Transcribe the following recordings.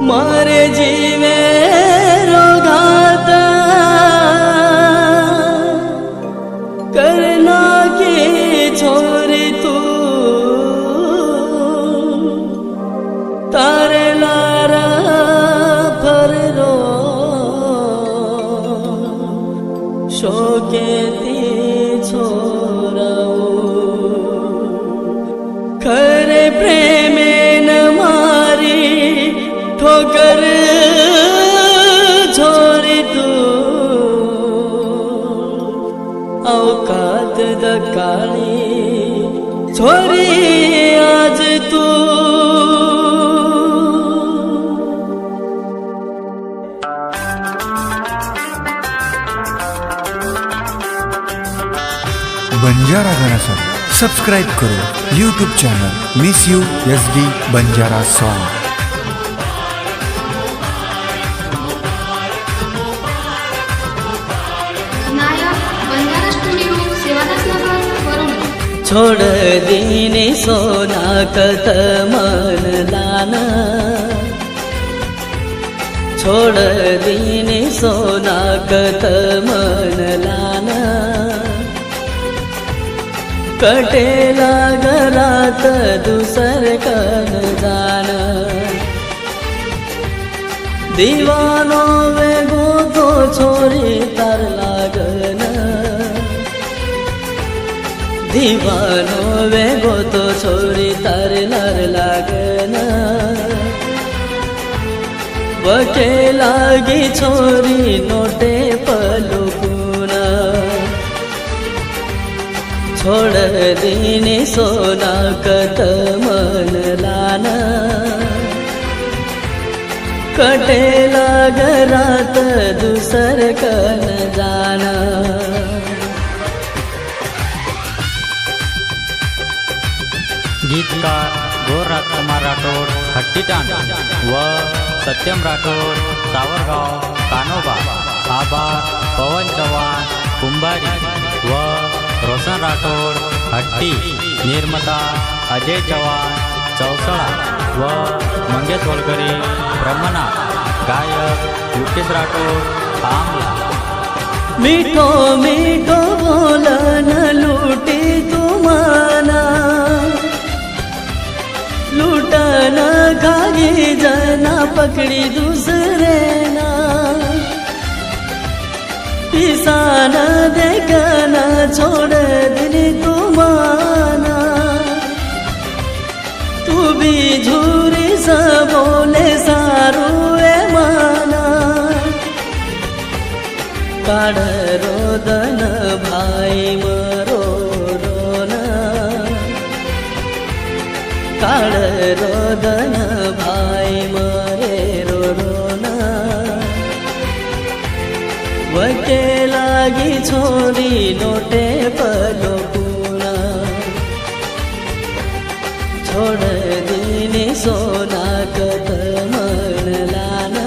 મારે જી अवकात दकाळी छोरी, आज तू। बंजारा गाण्यासाठी सबस्क्राईब करो। YouTube channel miss U S D Banjara song छोड दिने सोना कत मन दान। छोड दिने सोना कत मन लान कटेला घरात दुसर कन जाण दिवानो दिवानो वेगो तो छोरी तर लर लागन बटे लागी छोरी नोटे पलुकुना छोड दिने सोना कत मन लाना कटेला रात दुसर कन जाना गीतकार गोर राजकुमार राठोड हट्टीटाण व सत्यम राठोड सावरगाव कानोबा आबार पवन चव्हाण कुंभारी व रोशन राठोड हट्टी निर्मता अजय चव्हाण चौसळा व मंगेश होलकरी ब्रह्मनाथ गायक युकेश राठोड आमला मिठो मिठो बोलन लूट પકડી દૂસરે પિસાના દેખાના છોડ દિન તુમાના તું બી ઝૂરી સબોને સારું એ માના કાઢ રોદન ભાઈ મરો રોના કાઢ રોદન ભાઈ મરો वके लागी छोरी नोटे पलो पुरा। छोड दिने सोना कत मन लाना।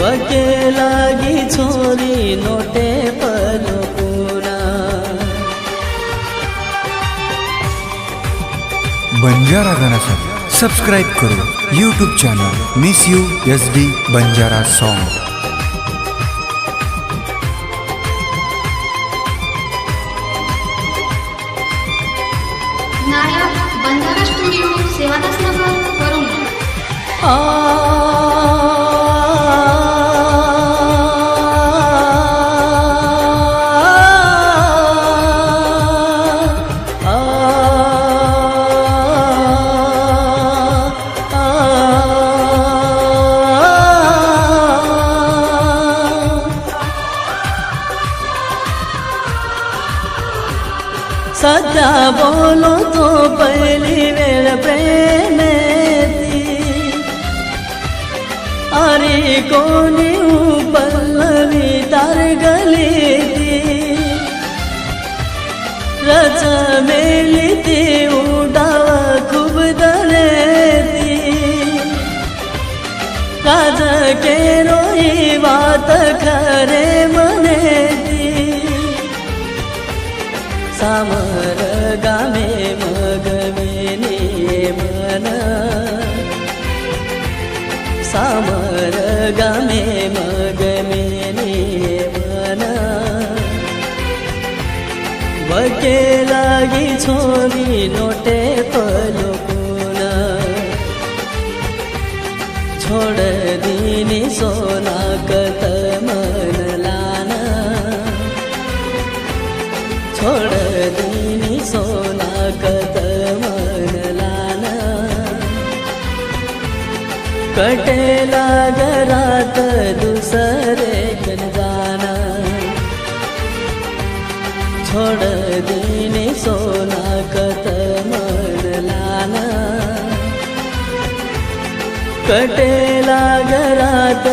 वके लागी छोरी नोटे पलो पुना बंजारा गाण्यासाठी. सबस्क्राईब करो YouTube channel miss U S D Banjara song Banjara studio Sevadas Nagar બોલો તો પહેલી વેળ પ્રેમેથી અરે કોની હું પલ્લવી તાર ગલીતી રચા મેલી તી ઉડાવા ખૂબ દરેતી રાજા કેરો વાત ખરે મને સામર ಮಗಮೆ ಮಗಮೇನೆ ಮನ ಸಾಮರ ಗಮೆ ಮಗಮೇನೆ ಮನ ವಕೇಲಾಗಿ ಛೋರಿ ನೋಟೆ ಪಲು ಪುನ छोड़ दीनी सोना कत कटेला घरात दुसरे कन जाना। छोड दिने सोना कत मडलाना कटेला घरात